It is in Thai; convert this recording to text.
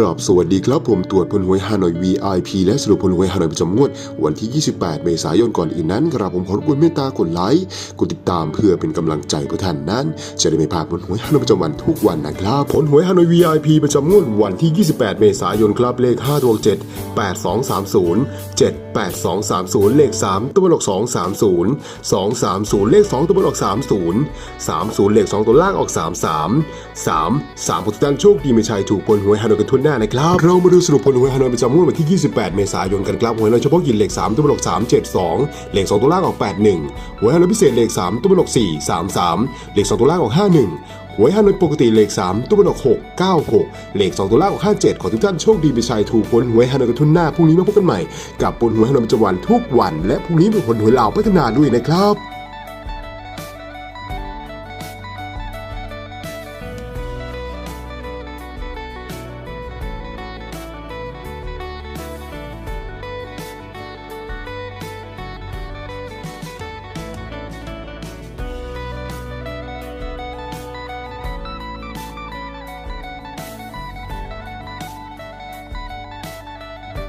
ราบสวัสดีครับผมตรวจผลหวยฮานอย VIP และสรุปผลหวยฮานอยประจำงวด วันที่ 28 เมษายนก่อนอื่นนั้นกราบผมขอรบกวนเมตตากดไลค์กดติดตามเพื่อเป็นกำลังใจเพื่อท่านนั้น จะได้ไม่พลาดผลหวยฮานอยประจำวันทุกวันนะครับผลหวยฮานอย VIP ประจำงวดวันที่ 28 เมษายนครับเลข5ดวง7 8230 78230 เลข 3 ตัวหลอก230 230 เลข 2 ตัวหลอก30 30 เลข 2 ตัวล่างออก 33 3 3ผลทุกท่านโชคดีไม่ใช่ถูกผลหวยฮานอยกันทั่วหน้านะครับ เรามาดูสรุปผลหวยฮานอยประจำงวดวันที่ 28 เมษายนกันครับหวยเราเฉพาะกินเลข3ตัวหลอก372 เลข 2 ตัวล่างออก 81หวยฮานอยพิเศษเลข 3 ตัวหลอก4 33 เลข 2 ตัวล่างออก 51หวยฮานอยปกติเลข 3 ตัวบนออก6 9 6 เลข 2 ตัวล่างออก 57 ขอทุกท่านโชคดีไปชัยถูกผลหวยฮานอยกันทุนหน้าพรุ่งนี้มาพบกันใหม่ กับผลหวยฮานอยประจำวันทุกวัน และพรุ่งนี้เป็นผลหวยลาวพัฒนาด้วยนะครับ